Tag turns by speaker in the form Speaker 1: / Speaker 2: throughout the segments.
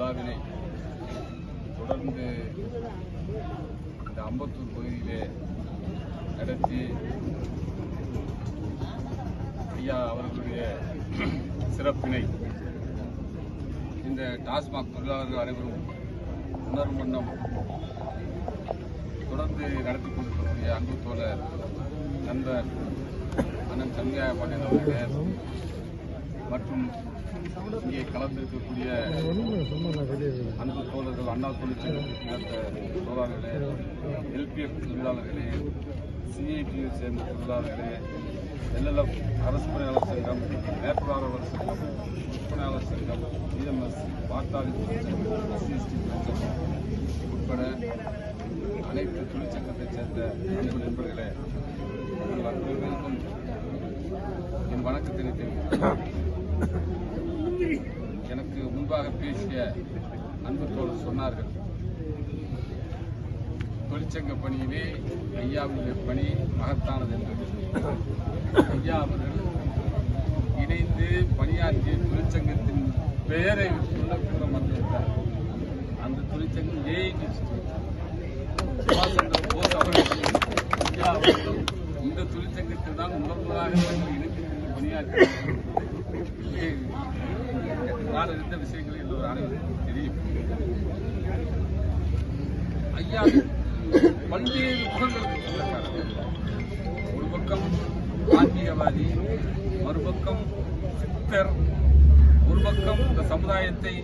Speaker 1: விழாவினை தொடர்ந்து இந்த அம்பத்தூர் பகுதியிலே நடத்தி ஐயா அவர்களுடைய சிறப்பினை இந்த டாஸ்மாக் தொழிலாளர்கள் அனைவரும் உணரும் வண்ணம் தொடர்ந்து நடத்தி கொண்டிருக்கக்கூடிய அன்பு தோழர் நண்பர் அண்ணன் சந்தியா பாண்டியன் அவர்களே மற்றும் இங்கே கலந்திருக்கக்கூடிய அன்பு தோழர்கள் அண்ணா தொழிற்சங்கத்தை சேர்ந்த தோழர்களே எல்பிஎஃப் தொழிலாளர்களே சிஐடியை சேர்ந்த தொழிலாளர்களே எல்எல்எஃப் அரசு பணியாளர் சங்கம் மேற்பாளர் சங்கம் விற்பனையாளர் சங்கம் இஎம்எஸ் பாட்டாளி எஸ்சிஎஸ்டி தொழிற்சங்கம் உட்பட அனைத்து தொழிற்சங்கத்தைச் சேர்ந்த அன்பு நண்பர்களே உங்கள் அன்பு என் வணக்கத்தினை தெரிவிக்கிறேன் எனக்கு முன்பாக பேசிய அன்பு தோழர் சொன்னார்கள். தொழிற்சங்க பணியிலே ஐயாவுடைய பணி மகத்தானது என்று. ஐயா அவர்கள் இணைந்து பணியாற்றிய தொழிற்சங்கத்தின் பெயரை சொல்ல கூற மறந்துவிட்டார் அந்த தொழிற்சங்கம் ஏஐடிசி சுபாஷ் சந்திர போஸ் அவர்கள் ஐயா அவர்கள் இந்த தொழிற்சங்கத்தில் தான் முதல் முதலாக இணைந்து பணியாற்றினார்கள். விஷயங்கள் ஒரு அனைவருக்கும் தெரியும். ஐயா பல்வேறு முகங்களுக்கு சொந்தக்காரர் ஒரு பக்கம் ஆன்மீகவாதி மறுபக்கம் சித்தர் ஒரு பக்கம் இந்த சமுதாயத்தை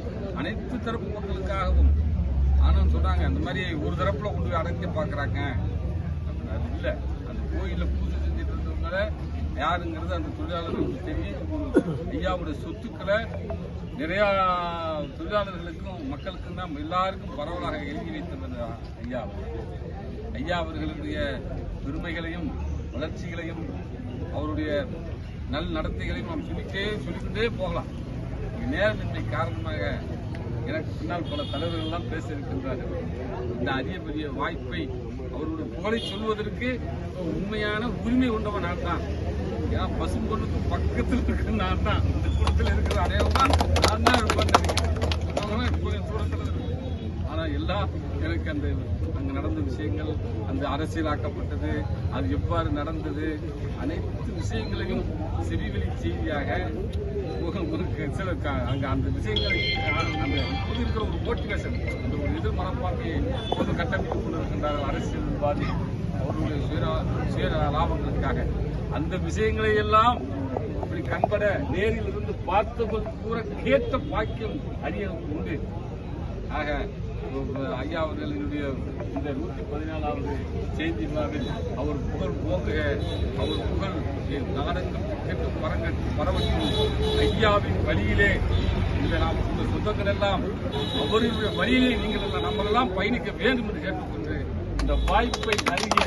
Speaker 1: அனைத்து தரப்பு மக்களுக்காகவும் ஆனால் சொன்னாங்க அந்த மாதிரி ஒரு தரப்புல கொண்டு போய் அடைக்க பார்க்குறாங்க. அது இல்லை. அந்த கோயிலில் பூஜை செஞ்சுட்டு இருந்தவங்கள யாருங்கிறது அந்த தொழிலாளர்களுக்கு தெரியும் ஐயாவுடைய சொத்துக்களை நிறையா தொழிலாளர்களுக்கும் மக்களுக்கும் தான் எல்லாருக்கும் பரவலாக எழுதி வைத்திருந்தது ஐயா ஐயா அவர்களுடைய பெருமைகளையும் வளர்ச்சிகளையும் அவருடைய நல் நடத்தைகளையும் நாம் சொல்லிட்டே சொல்லிக்கொண்டே போகலாம். நேரமின்மை காரணமாக எனக்கு பின்னால் பல தலைவர்கள்லாம் பேச இருக்கின்றார்கள். இந்த அரிய பெரிய வாய்ப்பை அவருடைய புகழை சொல்வதற்கு உண்மையான உரிமை கொண்டவன் நான் தான். ஏன்னா பசும்பொண்ணுக்கு பக்கத்தில் இருக்கிற நான் தான் இந்த கூட்டத்தில் இருக்கிற அடையாளம் தான் நான் தான் இருப்பேன்னு நினைக்கிறேன் மற்றவங்களாம் இப்போ என் தூரத்தில் இருக்கு ஆனால் எல்லாம் எனக்கு அந்த அங்கே நடந்த விஷயங்கள் அந்த அரசியலாக்கப்பட்டது அது எவ்வாறு நடந்தது அனைத்து விஷயங்களையும் செவிவெளி செய்தியாக ஒரு சில அங்கே அந்த விஷயங்களை அந்த இப்போது இருக்கிற ஒரு மோட்டிவேஷன் அந்த ஒரு எதிர் மனப்பான்மையை இப்போது கட்டமைத்துக் கொண்டிருக்கின்றார்கள் அரசியல்வாதி அவர்களுடைய சுய சுய லாபங்களுக்காக. அந்த விஷயங்களை எல்லாம் இப்படி கண்பட நேரில் இருந்து பார்த்தபோது கூட கேட்ட பாக்கியம் அறிய உண்டு. ஆக உ- ஐயா இந்த நூற்றி பதினாலாவது செய்தி விழாவில் அவர் புகழ் போக அவர் புகழ் என் நாடெங்கும் கேட்டு பரங்க பரவட்டும். ஐயாவின் வழியிலே இந்த நாம் இந்த சொந்தங்கள் எல்லாம் அவருடைய வழியிலே நீங்கள் நம்மளெல்லாம் பயணிக்க வேண்டும் என்று கேட்டுக்கொண்டு இந்த வாய்ப்பை நல்கிய